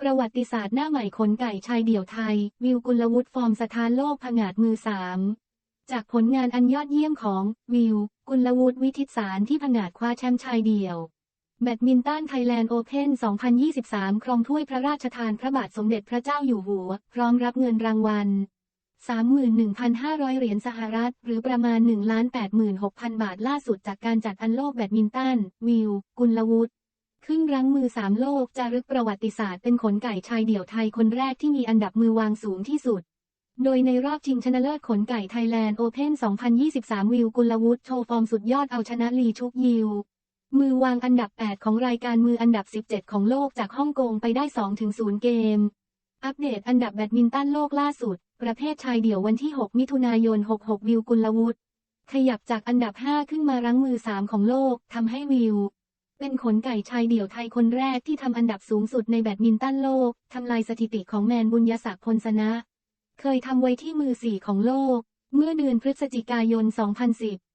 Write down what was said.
ประวัติศาสตร์หน้าใหม่ขนไก่ชายเดี่ยวไทย วิวกุลวุฒิฟอร์มสถานโลกผงาดมือสามจากผลงานอันยอดเยี่ยมของ วิว กุลวุฒิวิทิตสารที่ผงาดคว้าแชมป์ชายเดี่ยว แบดมินตันไทยแลนด์โอเพน2023 ครองถ้วยพระราชทานพระบาทสมเด็จพระเจ้าอยู่หัว พร้อมรับเงินรางวัล 31,500 เหรียญสหรัฐ หรือประมาณ 1,86,000 บาทล่าสุดจากการจัดอันโลกแบดมินตัน วิว กุลวุฒิ ขึ้นรั้งมือสามโลกจารึกประวัติศาสตร์เป็นขนไก่ชายเดี่ยวไทยคนแรกที่มีอันดับมือวางสูงที่สุด โดยในรอบชิงชนะเลิศขนไก่ไทยแลนด์โอเพน2023 วิวกุลวุฒิโชว์ฟอร์มสุดยอดเอาชนะลีชุกยิว มือวางอันดับ 8 ของรายการมืออันดับ 17 ของโลกจากฮ่องกงไปได้ 2-0 เกม อัปเดตอันดับแบดมินตันโลกล่าสุด ประเภทชายเดี่ยววันที่ 6 มิถุนายน 66 วิวกุลวุฒิขยับจากอันดับ 5 ขึ้นมารั้งมือ 3 ของโลกทำให้วิว เป็นขนไก่ชายเดี่ยวไทยคนแรกที่ทำอันดับสูงสุดในแบดมินตันโลก ทำลายสถิติของแมนบุญยศักดิ์พลสนะ เคยทำไว้ที่มือสี่ของโลก เมื่อเดือนพฤศจิกายน 2010